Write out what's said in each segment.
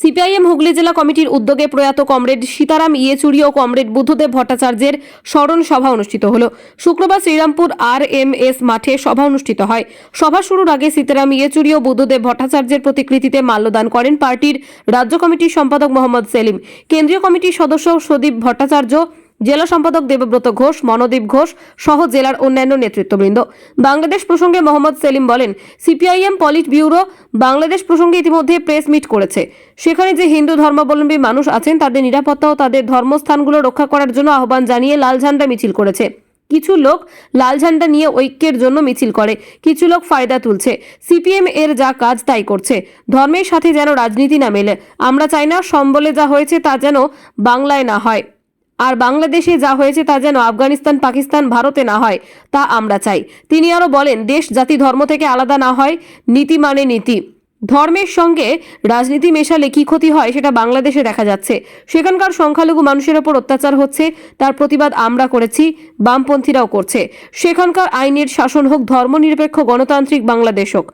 CPIM Hooghly জেলা কমিটির উদ্যোগে প্রয়াত কমরেড সীতারাম ইয়েচুরি ও কমরেড বুদ্ধদেব ভট্টাচার্যের স্মরণ সভা অনুষ্ঠিত হল। শুক্রবার শ্রীরামপুর আর এম এস মাঠে সভা অনুষ্ঠিত হয়। সভা শুরুর আগে সীতারাম ইয়েচুরি ও বুদ্ধদেব ভট্টাচার্যের প্রতিকৃতিতে মাল্যদান করেন পার্টির রাজ্য কমিটির সম্পাদক মোহাম্মদ সেলিম। কেন্দ্রীয় কমিটির সদস্য সদীপ ভট্টাচার্য জেলা সম্পাদক দেবব্রত ঘোষ, মনোদীপ ঘোষ সহ জেলার অন্যান্য নেতৃত্ববৃন্দ। বাংলাদেশ প্রসঙ্গে মোহাম্মদ সেলিম বলেন, সিপিআইএম পলিট ব্যুরো বাংলাদেশ প্রসঙ্গে ইতিমধ্যে প্রেস মিট করেছে। সেখানে যে হিন্দু ধর্মাবলম্বী মানুষ আছেন, তাদের নিরাপত্তা ও তাদের ধর্মস্থানগুলো রক্ষা করার জন্য আহ্বান জানিয়ে লাল ঝান্ডা মিছিল করেছে। কিছু লোক লাল ঝান্ডা নিয়ে ঐক্যের জন্য মিছিল করে, কিছু লোক ফায়দা তুলছে। সিপিএম এর যা কাজ, তাই করছে। ধর্মের সাথে যেন রাজনীতি না মেলে, আমরা চাই না সম্বলে যা হয়েছে তা যেন বাংলায় না হয়। আর বাংলাদেশে যা হয়েছে তা যেন আফগানিস্তান, পাকিস্তান, ভারতে না হয়, তা আমরা চাই। তিনি আরও বলেন, দেশ, জাতি, ধর্ম থেকে আলাদা না হয়, নীতি মানে নীতি। ধর্মের সঙ্গে রাজনীতি মেশালে কি ক্ষতি হয় সেটা বাংলাদেশে দেখা যাচ্ছে। সেখানকার সংখ্যালঘু মানুষের ওপর অত্যাচার হচ্ছে, তার প্রতিবাদ আমরা করেছি, বামপন্থীরাও করছে। সেখানকার আইনের শাসন হোক, ধর্মনিরপেক্ষ গণতান্ত্রিক বাংলাদেশ হোক।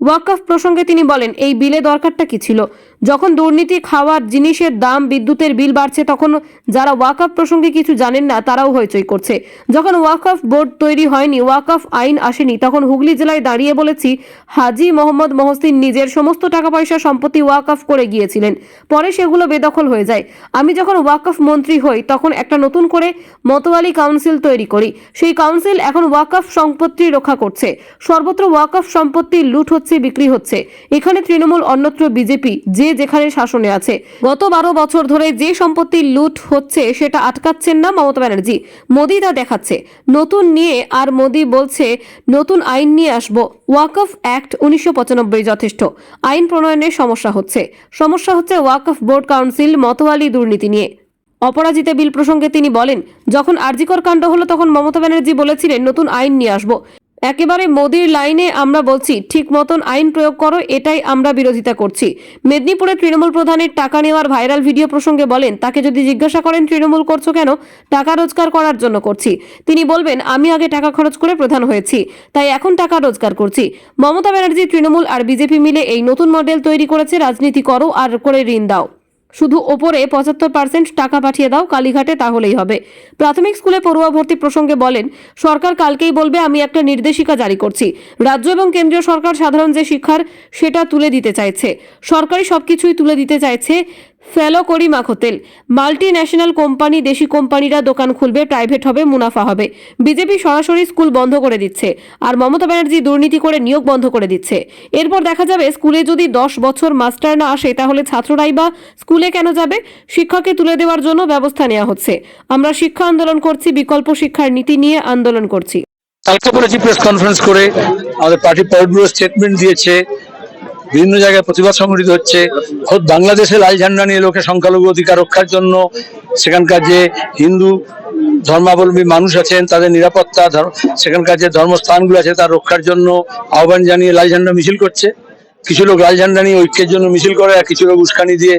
ওয়াকফ প্রসঙ্গে তিনি বলেন, এই বিলে দরকারটা কি ছিল? যখন দুর্নীতি, খাওয়ার জিনিসের দাম, বিদ্যুতের বিল বাড়ছে, তখন যারা ওয়াকফ প্রসঙ্গে কিছু জানেন না, তারাও হইচই করছে। যখন ওয়াকফ বোর্ড তৈরি হয়নি, ওয়াকফ আইন আসেনি, তখন হুগলি জেলায় দাঁড়িয়ে বলেছি, হাজি মোহাম্মদ মহসিন নিজের সমস্ত টাকা পয়সা সম্পত্তি ওয়াকফ করে গিয়েছিলেন। পরে সেগুলো বেদখল হয়ে যায়। আমি যখন ওয়াকফ মন্ত্রী হই, তখন একটা নতুন করে মতোয়ালি কাউন্সিল তৈরি করি। সেই কাউন্সিল এখন ওয়াকফ সম্পত্তি রক্ষা করছে। সর্বত্র ওয়াকফ সম্পত্তি লুট হচ্ছে। বিক্রি হচ্ছে। এখানে তৃণমূল অন্যত্র বিজেপি যে যেখানে শাসনে আছে। গত বারো বছর ধরে যে সম্পত্তি লুট হচ্ছে সেটা আটকাচ্ছেন না মমতা ব্যানার্জি। মোদি তা দেখাচ্ছে। নতুন নিয়ে আর মোদি বলছে, নতুন আইন নিয়ে আসব। ওয়াকফ অ্যাক্ট উনিশশো পঁচানব্বই যথেষ্ট। আইন প্রণয়নের সমস্যা হচ্ছে। সমস্যা হচ্ছে ওয়াকফ বোর্ড কাউন্সিল মতোয়ালি দুর্নীতি নিয়ে। অপরাজিতা বিল প্রসঙ্গে তিনি বলেন, যখন আরজিকর কাণ্ড হলো তখন মমতা ব্যানার্জি বলেছিলেন, নতুন আইন নিয়ে আসব। একেবারে মোদির লাইনে আমরা বলছি, ঠিক মতন আইন প্রয়োগ করো, এটাই আমরা বিরোধিতা করছি। মেদিনীপুরে তৃণমূল প্রধানের টাকা নেওয়ার ভাইরাল ভিডিও প্রসঙ্গে বলেন, তাকে যদি জিজ্ঞাসা করেন, তৃণমূল করছ কেন? টাকা রোজগার করার জন্য করছি। তিনি বলবেন, আমি আগে টাকা খরচ করে প্রধান হয়েছি, তাই এখন টাকা রোজগার করছি। মমতা ব্যানার্জি, তৃণমূল আর বিজেপি মিলে এই নতুন মডেল তৈরি করেছে, রাজনীতি করো আর করে ঋণ দাও। শুধু ওপরে পঁচাত্তর পার্সেন্ট টাকা পাঠিয়ে দাও, কালীঘাটে তাহলেই হবে। প্রাথমিক স্কুলে পড়ুয়া ভর্তি প্রসঙ্গে বলেন, সরকার কালকেই বলবে, আমি একটা নির্দেশিকা জারি করছি। রাজ্য এবং কেন্দ্রীয় সরকার সাধারণ যে শিক্ষার, সেটা তুলে দিতে চাইছে। সরকারি সবকিছুই তুলে দিতে চাইছে ফেলো করি মাখোতেল মাল্টি ন্যাশনাল কোম্পানি, দেশি কোম্পানিরা দোকান খুলবে, প্রাইভেট হবে, মুনাফা হবে। বিজেপি সরাসরি স্কুল বন্ধ করে দিচ্ছে আর মমতা ব্যানার্জি দুর্নীতি করে নিয়োগ বন্ধ করে দিচ্ছে। এরপর দেখা যাবে স্কুলে যদি দশ বছর মাস্টার না আসে, তাহলে ছাত্ররাই বা স্কুলে কেন যাবে? শিক্ষাকে তুলে দেওয়ার জন্য ব্যবস্থা নেওয়া হচ্ছে। আমরা শিক্ষা আন্দোলন করছি, বিকল্প শিক্ষার নীতি নিয়ে আন্দোলন করছি। কালকে বলেছি প্রেস কনফারেন্স করে আমাদের পার্টি পলিটব্যুরো স্টেটমেন্ট দিয়েছে। বিভিন্ন জায়গায় প্রতিবাদ সংগঠিত হচ্ছে। খোদ বাংলাদেশে লাল ঝান্ডা নিয়ে লোকে সংখ্যালঘু অধিকার রক্ষার জন্য সেখানকার যে হিন্দু ধর্মাবলম্বী মানুষ আছেন, তাদের নিরাপত্তা সেখানকার যে ধর্মস্থানগুলো আছে, তার রক্ষার জন্য আহ্বান জানিয়ে লাল ঝান্ডা মিছিল করছে। কিছু লোক লাল ঝান্ডা নিয়ে ঐক্যের জন্য মিছিল করে, আর কিছু লোক উস্কানি দিয়ে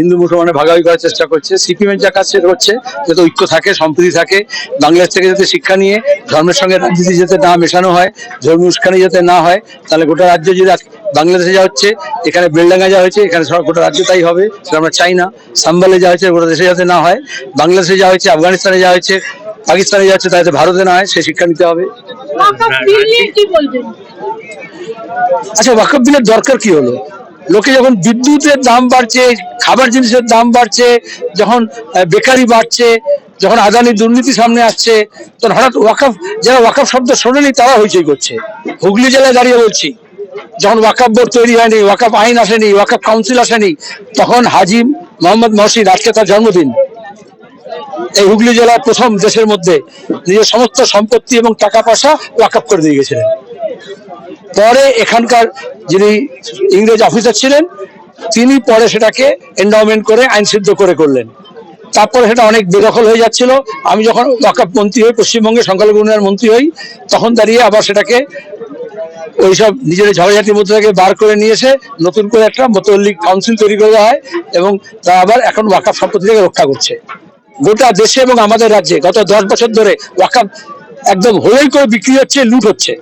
হিন্দু মুসলমানের ভাগাভাগি করার চেষ্টা করছে। সিপিএমের যা কাজ সেটা হচ্ছে, যাতে ঐক্য থাকে, সম্প্রীতি থাকে, বাংলাদেশ থেকে যাতে শিক্ষা নিয়ে, ধর্মের সঙ্গে রাজনীতি যাতে না মেশানো হয়, ধর্মীয় উস্কানি যাতে না হয়, তাহলে গোটা রাজ্য যদি বাংলাদেশে যা হচ্ছে, এখানে বেলডাঙ্গা যা হয়েছে, এখানে সব গোটা রাজ্য তাই হবে, সেটা আমরা চাই না। সাম্বালে যা হয়েছে, গোটা দেশে যাতে না হয়, বাংলাদেশে যা হয়েছে, আফগানিস্তানে যা হয়েছে, পাকিস্তানে যা হচ্ছে তা যাতে ভারতে না হয় সেই শিক্ষা নিতে হবে। আচ্ছা ওয়াকফ বিলের দরকার কি হলো? লোকে যখন বিদ্যুতের দাম বাড়ছে, খাবার জিনিসের দাম বাড়ছে, যখন বেকারি বাড়ছে, যখন আদানি দুর্নীতি সামনে আসছে, তখন হঠাৎ ওয়াকফ, যারা ওয়াকফ শব্দ শোনেনি, তারা হইচই করছে। হুগলি জেলায় দাঁড়িয়ে বলছি, যখন ওয়াকফ বোর্ড তৈরি হয়নি, ওয়াকফ আইন আসেনি, ওয়াকফ কাউন্সিল আসেনি, তখন হাজি মোহাম্মদ মহসিন, আজকে তার জন্মদিন। এই হুগলি জেলার প্রথম দেশের মধ্যে নিজের সমস্ত সম্পত্তি এবং টাকা পয়সা ওয়াকফ করে দিয়ে গেছিলেন। পরে এখানকার যিনি ইংরেজ অফিসার ছিলেন, তিনি পরে সেটাকে এন্ডাওমেন্ট করে আইন সিদ্ধ করে করলেন। তারপরে সেটা অনেক বেদখল হয়ে যাচ্ছিল। আমি যখন ওয়াকাপ মন্ত্রী হই পশ্চিমবঙ্গে সংখ্যালঘু উন্নয়ন মন্ত্রী হই, তখন দাঁড়িয়ে আবার সেটাকে ওইসব নিজের ঝগড়াঝাটির মধ্যে থেকে বার করে নিয়ে এসে নতুন করে একটা মতল্লিক কাউন্সিল তৈরি করে দেওয়া হয় এবং তা আবার এখন ওয়াকাপ সম্পত্তি থেকে রক্ষা করছে। গোটা দেশে এবং আমাদের রাজ্যে গত দশ বছর ধরে ওয়াকাপ একদম হই করে বিক্রি হচ্ছে, লুট হচ্ছে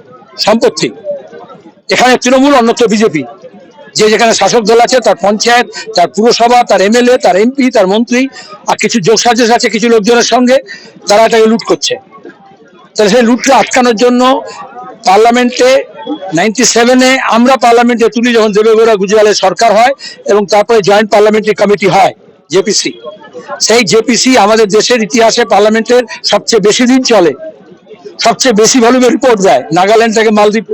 সম্পত্তি। এখানে তৃণমূল, অন্যত্র বিজেপি। যে যেখানে শাসক দল আছে, তার পঞ্চায়েত, তার পুরসভা, তার এমএলএ, তার এমপি, তার মন্ত্রী, আর কিছু যোগ সাজেশ আছে কিছু লোকজনের সঙ্গে, তারা এটাকে লুট করছে। তাহলে সেই লুটকে আটকানোর জন্য পার্লামেন্টে নাইনটি সেভেনে আমরা পার্লামেন্টে তুলি যখন দেবেগৌড়া গুজরালের সরকার হয় এবং তারপরে জয়েন্ট পার্লামেন্টারি কমিটি হয়, জেপিসি। সেই জেপিসি আমাদের দেশের ইতিহাসে পার্লামেন্টের সবচেয়ে বেশি দিন চলে। সবচেয়ে বেশি ভলিউমে রিপোর্ট দেয়। নাগাল্যান্ড থেকে মালদ্বীপ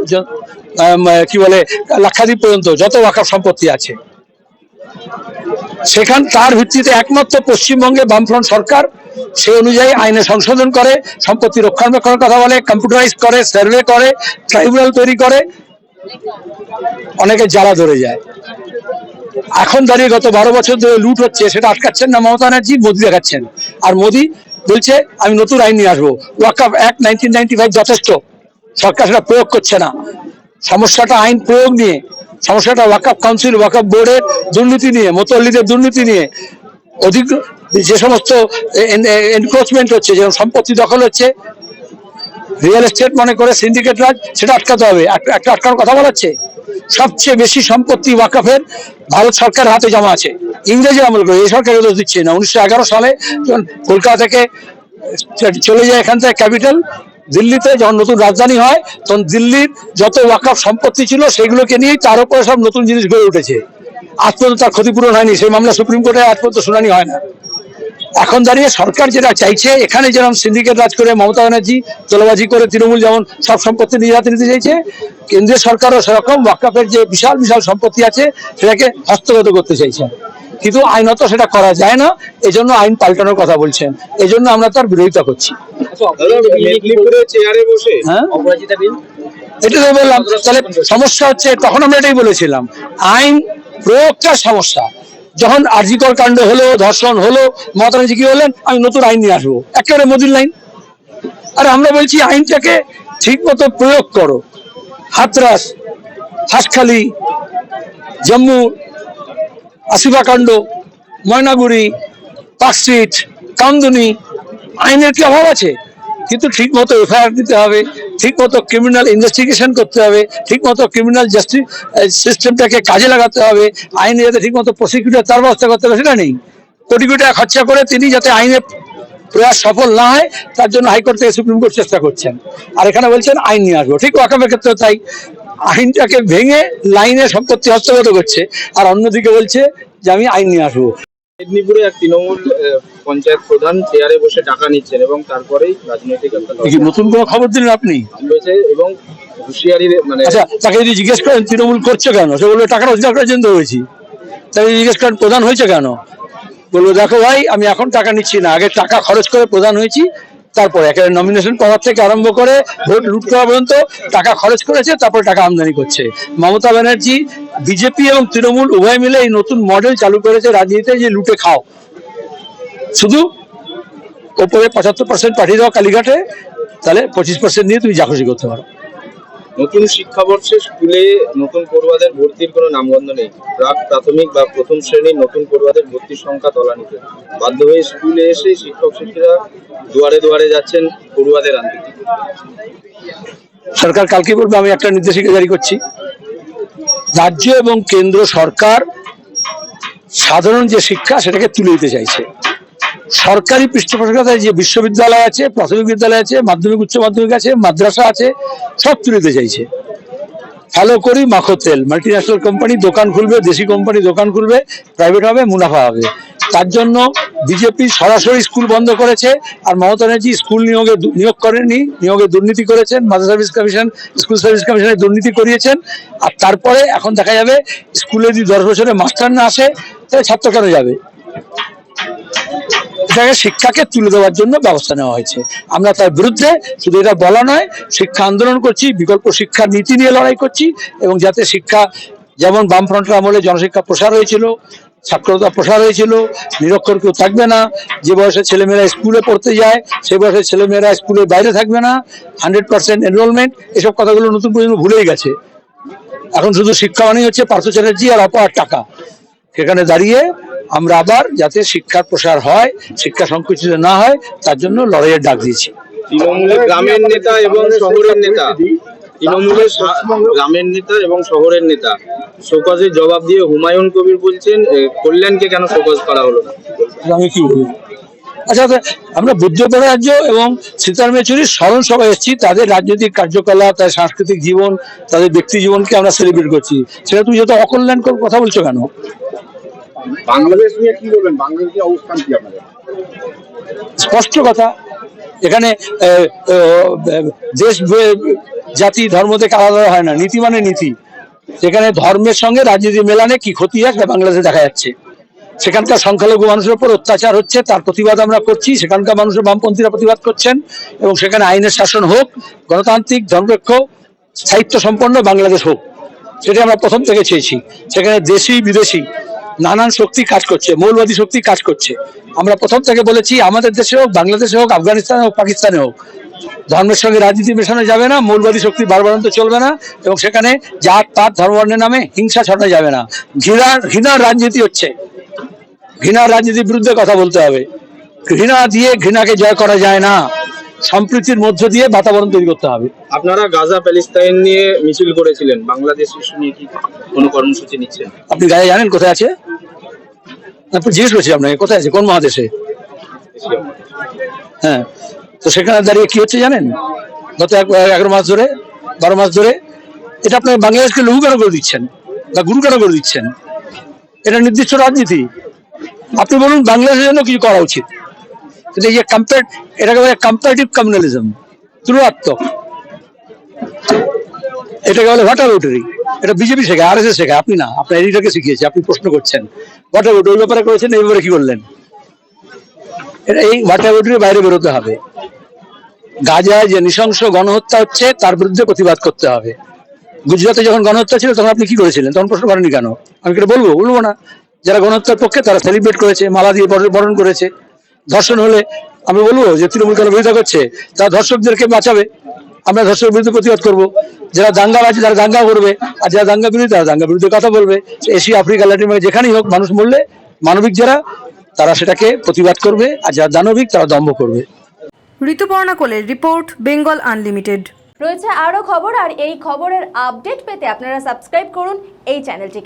কি বলে, লাক্ষাদ্বীপ পর্যন্ত যত ওয়াকাফ সম্পত্তি আছে। সেখান, তার ভিত্তিতে একমাত্র পশ্চিমবঙ্গে বামফ্রন্ট সরকার, সে অনুযায়ী আইনে সংশোধন করে, সম্পত্তি রক্ষণাবেক্ষণের কথা বলে কম্পিউটারাইজ করে সার্ভে করে ট্রাইব্যুনাল তৈরি করে, অনেকে জ্বালা ধরে যায়। এখন দাঁড়িয়ে গত বারো বছর ধরে লুট হচ্ছে, সেটা আটকাচ্ছেন না মমতা ব্যানার্জি, মোদী দেখাচ্ছেন। আর মোদী বলছে, আমি নতুন আইন নিয়ে আসব। ওয়াকাফ অ্যাক্ট নাইনটিন নাইনটি ফাইভ যথেষ্ট। সরকার সেটা প্রয়োগ করছে না। সমস্যাটা আইন প্রয়োগ নিয়ে, সমস্যাটা ওয়াকাফ কাউন্সিল ওয়াকাফ বোর্ডের দুর্নীতি নিয়ে মোতল্লিদের দুর্নীতি নিয়ে, অধিক যে সমস্ত এনক্রোচমেন্ট হচ্ছে, যেমন সম্পত্তি দখল হচ্ছে রিয়েল এস্টেট মনে করে সিন্ডিকেট রাজ সেটা আটকাতে হবে। একটা আটকানোর কথা বলাচ্ছে সবচেয়ে বেশি সম্পত্তি ওয়াকাফের ভারত সরকার হাতে জমা আছে। ইংরেজি আমল করে, এই সরকার দোষ দিচ্ছে না। উনিশশো এগারো সালে যখন কলকাতা থেকে চলে যায় এখান থেকে ক্যাপিটাল, দিল্লিতে যখন নতুন রাজধানী হয়, তখন দিল্লির যত ওয়াকাফ সম্পত্তি ছিল সেগুলোকে নিয়েই তার উপরে সব নতুন জিনিস গড়ে উঠেছে। আজ পর্যন্ত তার ক্ষতিপূরণ হয়নি, সেই মামলা সুপ্রিম কোর্টে আজ পর্যন্ত শুনানি হয় না। এখন দাঁড়িয়ে সরকার যেটা চাইছে, এখানে যেরকম সিন্ডিকেট রাজ করে মমতা ব্যানার্জি তোলাবাজি করে তৃণমূল যেমন সব সম্পত্তি নিজের হাতে নিতে চাইছে, কেন্দ্রীয় সরকারও সেরকম ওয়াকাফের যে বিশাল বিশাল সম্পত্তি আছে, সেটাকে হস্তগত করতে চাইছেন কিন্তু আইনত সেটা করা যায় না এজন্য আইন পাল্টানোর কথা বলছেন। এজন্য আমরা তার বিরোধিতা করছি। বসে? হ্যাঁ? অপরাজিতা বিল? এটা তো বললাম তাহলে সমস্যা হচ্ছে তখন আমরা এটাই বলেছিলাম। আইন প্রয়োগটার সমস্যা। যখন আর্জিকর কাণ্ড হলো ধর্ষণ হলো মমতা কি বললেন আমি নতুন আইন নিয়ে আসব। একেবারে মোদির লাইন। আর আমরা বলছি আইনটাকে ঠিক মতো প্রয়োগ করো। হাতরাস হাসখালি জম্মু আসিফা কাণ্ড, ময়নাগুড়ি পার্কস্ট্রিট কামদুনি, আইনের কি অভাব আছে? কিন্তু ঠিক মতো এফআইআর দিতে হবে ঠিক মতো ক্রিমিনাল ইনভেস্টিগেশন করতে হবে ঠিক মতো ক্রিমিনাল জাস্টিস সিস্টেমটাকে কাজে লাগাতে হবে, আইনে যাতে ঠিক মতো প্রসিকিউটর তার ব্যবস্থা করতে হবে সেটা নেই। কোটি কোটি টাকা খরচা করে তিনি যাতে আইনে প্রয়াস সফল না হয়, তার জন্য হাইকোর্ট থেকে সুপ্রিম কোর্ট চেষ্টা করছেন। আর এখানে বলছেন আইন নিয়ে আসব। ঠিক ওয়াকাফের ক্ষেত্রে তাই। আইনটাকে ভেঙে লাইনে সম্পত্তি হস্তগত করছে। আর অন্যদিকে বলছে যে আমি আইন নিয়ে আসব। মেদিনীপুরে এক তৃণমূল পঞ্চায়েত প্রধান চেয়ারে বসে টাকা নিচ্ছেন এবং তারপরেই রাজনৈতিক নতুন কোনো খবর দিলেন আপনি? এবং হুঁশিয়ারি মানে আচ্ছা তাকে যদি জিজ্ঞেস করেন তৃণমূল করছ কেন? সে বলল টাকা রোজগার করার জন্য হয়েছি তাকে জিজ্ঞেস করেন প্রধান হয়েছে কেন? বলব দেখো ভাই আমি এখন টাকা নিচ্ছি না। আগে টাকা খরচ করে প্রধান হয়েছি তারপরে একেবারে নমিনেশন পাওয়ার থেকে আরম্ভ করে ভোট লুট করা পর্যন্ত টাকা খরচ করেছে, তারপরে টাকা আমদানি করছে। মমতা ব্যানার্জি, বিজেপি এবং তৃণমূল উভয় মিলে এই নতুন মডেল চালু করেছে রাজনীতিতে যে লুটে খাও। শুধু ওপরে পঁচাত্তর পার্সেন্ট পাঠিয়ে দাও কালীঘাটে, তাহলে পঁচিশ পার্সেন্ট নিয়ে তুমি যা করতে পারো। নতুন শিক্ষাবর্ষে স্কুলে নতুন পড়ুয়াদের ভর্তির কোনো নামগন্ধ নেই। প্রাক, প্রাথমিক বা প্রথম শ্রেণির নতুন পড়ুয়াদের ভর্তির সংখ্যা তলানিতে। বাধ্য হয়ে স্কুলে এসে শিক্ষক, শিক্ষিকা দুয়ারে দুয়ারে যাচ্ছেন পড়ুয়াদের আনতে। সরকার কালকে বলবে, আমি একটা নির্দেশিকা জারি করছি। রাজ্য এবং কেন্দ্র সরকার সাধারণ যে শিক্ষা, সেটাকে তুলে দিতে চাইছে। সরকারি পৃষ্ঠপোষকতায় যে বিশ্ববিদ্যালয় আছে, প্রাথমিক বিদ্যালয় আছে, মাধ্যমিক, উচ্চ মাধ্যমিক আছে, মাদ্রাসা আছে, সব তুলে দিতে চাইছে ফলো করি, মাখো তেল। মাল্টি ন্যাশনাল কোম্পানি দোকান খুলবে, দেশি কোম্পানি দোকান খুলবে প্রাইভেট হবে, মুনাফা হবে। তার জন্য বিজেপি সরাসরি স্কুল বন্ধ করেছে আর মমতা ব্যানার্জি স্কুল নিয়োগে নিয়োগ করেননি, নিয়োগে দুর্নীতি করেছেন মাদার সার্ভিস কমিশন স্কুল সার্ভিস কমিশনে দুর্নীতি করিয়েছেন। আর তারপরে এখন দেখা যাবে, স্কুলে যদি দশ বছরে মাস্টার না আসে, তাহলে ছাত্র কেন যাবে? এটাকে শিক্ষাকে তুলে দেওয়ার জন্য ব্যবস্থা নেওয়া হয়েছে। আমরা তার বিরুদ্ধে শুধু এটা বলা নয়, শিক্ষা আন্দোলন করছি, বিকল্প শিক্ষা নীতি নিয়ে লড়াই করছি এবং যাতে শিক্ষা যেমন বামফ্রন্টের আমলে জনশিক্ষা প্রসার হয়েছিল সাক্ষরতা প্রসার হয়েছিল, নিরক্ষর কেউ থাকবে না, যে বয়সে ছেলেমেয়েরা স্কুলে পড়তে যায়, সে বয়সে ছেলেমেয়েরা স্কুলের বাইরে থাকবে না, হান্ড্রেড পার্সেন্ট এনরোলমেন্ট এসব কথাগুলো নতুন প্রজন্ম ভুলেই গেছে। এখন শুধু শিক্ষা মানেই হচ্ছে পার্থ চ্যাটার্জি আর অপর টাকা। সেখানে দাঁড়িয়ে আমরা আবার যাতে শিক্ষার প্রসার হয় শিক্ষা সংকুচিত না হয় তার জন্য লড়াইয়ের ডাক দিয়েছি। তৃণমূলের গ্রামের নেতা এবং শহরের নেতা। তৃণমূলের গ্রামের নেতা এবং শহরের নেতা। শোকজের জবাব দিয়ে হুমায়ুন কবির বলছেন কল্যাণকে কেন শোকজ করা হলো আমি কি? বলব আচ্ছা তো আমরা বুদ্ধপড়া রাজ্য এবং সীতারাম ইয়েচুরির স্মরণ সভায় এসেছি। তাদের রাজনৈতিক কার্যকলাপ তাদের সাংস্কৃতিক জীবন তাদের ব্যক্তি জীবনকে আমরা সেলিব্রেট করছি। সেটা তুমি যত অকল্যাণকর কথা বলছো কেন? বাংলাদেশ নিয়ে কি বলবেন? বাংলাদেশের অবস্থান কি আপনাদের? স্পষ্ট কথা, এখানে দেশ জাতি, ধর্ম থেকে আলাদা হয় না, নীতি মানে নীতি। সেখানে ধর্মের সঙ্গে রাজনীতি মেলানে কি ক্ষতি সেটা বাংলাদেশে দেখা যাচ্ছে। সেখানকার সংখ্যালঘু মানুষের উপর অত্যাচার হচ্ছে, তার প্রতিবাদ আমরা করছি, সেখানকার মানুষের বামপন্থীরা প্রতিবাদ করছেন, এবং সেখানে আইনের শাসন হোক, গণতান্ত্রিক ধর্মনিরপেক্ষ স্থায়িত্ব সম্পন্ন বাংলাদেশ হোক। সেটা আমরা প্রথম থেকে চেয়েছি। সেখানে দেশি, বিদেশি নানান শক্তি কাজ করছে, মৌলবাদী শক্তি কাজ করছে। আমরা প্রথম থেকে বলেছি, আমাদের দেশে হোক, বাংলাদেশে হোক, আফগানিস্তানে হোক, পাকিস্তানে হোক, ধর্মের সঙ্গে রাজনীতি মেশানো যাবে না, মৌলবাদী শক্তি বারবারন্ত চলবে না, এবং সেখানে জাত, পাত, ধর্মবর্ণের নামে হিংসা ছড়ানো যাবে না। ঘৃণার ঘৃণার রাজনীতি হচ্ছে। ঘৃণার রাজনীতির বিরুদ্ধে কথা বলতে হবে। ঘৃণা দিয়ে ঘৃণাকে জয় করা যায় না। সম্প্রীতির মধ্য দিয়ে বাতাবরণ তৈরি করতে হবে। আপনারা গাজা প্যালেস্তাইন নিয়ে মিছিল করেছিলেন। বাংলাদেশ নিয়ে কি কোনো কর্মসূচি নিচ্ছেন? আপনি গায়ে জানেন কোথায় আছে? আপনি জিজ্ঞেস করছি আপনাকে কোথায় আছে? কোন মহাদেশে? হ্যাঁ তো সেখানে দাঁড়িয়ে কি হচ্ছে জানেন? গত এক- এগারো মাস ধরে বারো মাস ধরে এটা আপনি বাংলাদেশকে লঘু কেন করে দিচ্ছেন? বা গুরু কেন করে দিচ্ছেন? এটা নির্দিষ্ট রাজনীতি। আপনি বলুন বাংলাদেশের জন্য কিছু করা উচিত? কিন্তু এই যে কম্পেয়ার এটাকে বলে কম্পারেটিভ কমিউনালিজম এটাকে বলে এটা বিজেপি শেখায় আর এস শেখায়। আপনি না, আপনার এডিটাকে শিখিয়েছে, আপনি প্রশ্ন করছেন। ব্যাপারে করেছেন, এই ব্যাপারে কি এটা এই বাইরে বেরোতে হবে। গাজায় যে নৃশংস গণহত্যা হচ্ছে, তার বিরুদ্ধে প্রতিবাদ করতে হবে। গুজরাটে যখন গণহত্যা ছিল, তখন আপনি কি করেছিলেন? তখন প্রশ্ন করেনি কেন? আমি এটা বলব? বলব না। যারা গণহত্যার পক্ষে, তারা সেলিব্রেট করেছে, মালা দিয়ে বরণ করেছে। ধর্ষণ হলে আমি বলব যে তৃণমূল কেন বিরোধিতা করছে তারা ধর্ষকদেরকে বাঁচাবে। আমরা ধর্ষকের বিরুদ্ধে প্রতিবাদ করব। যারা দাঙ্গা আছে তারা দাঙ্গা করবে আর যারা দাঙ্গা বিরোধী তারা দাঙ্গা বিরুদ্ধে কথা বলবে। এশিয়া আফ্রিকা ল্যাটিন আমেরিকা যেখানেই হোক মানুষ মরলে মানবিক যারা তারা সেটাকে প্রতিবাদ করবে আর যারা দানবিক তারা দম্ভ করবে। ঋতুপর্ণা কোলের রিপোর্ট বেঙ্গল আনলিমিটেড। রয়েছে আরও খবর আর এই খবরের আপডেট পেতে আপনারা সাবস্ক্রাইব করুন এই চ্যানেলটিকে।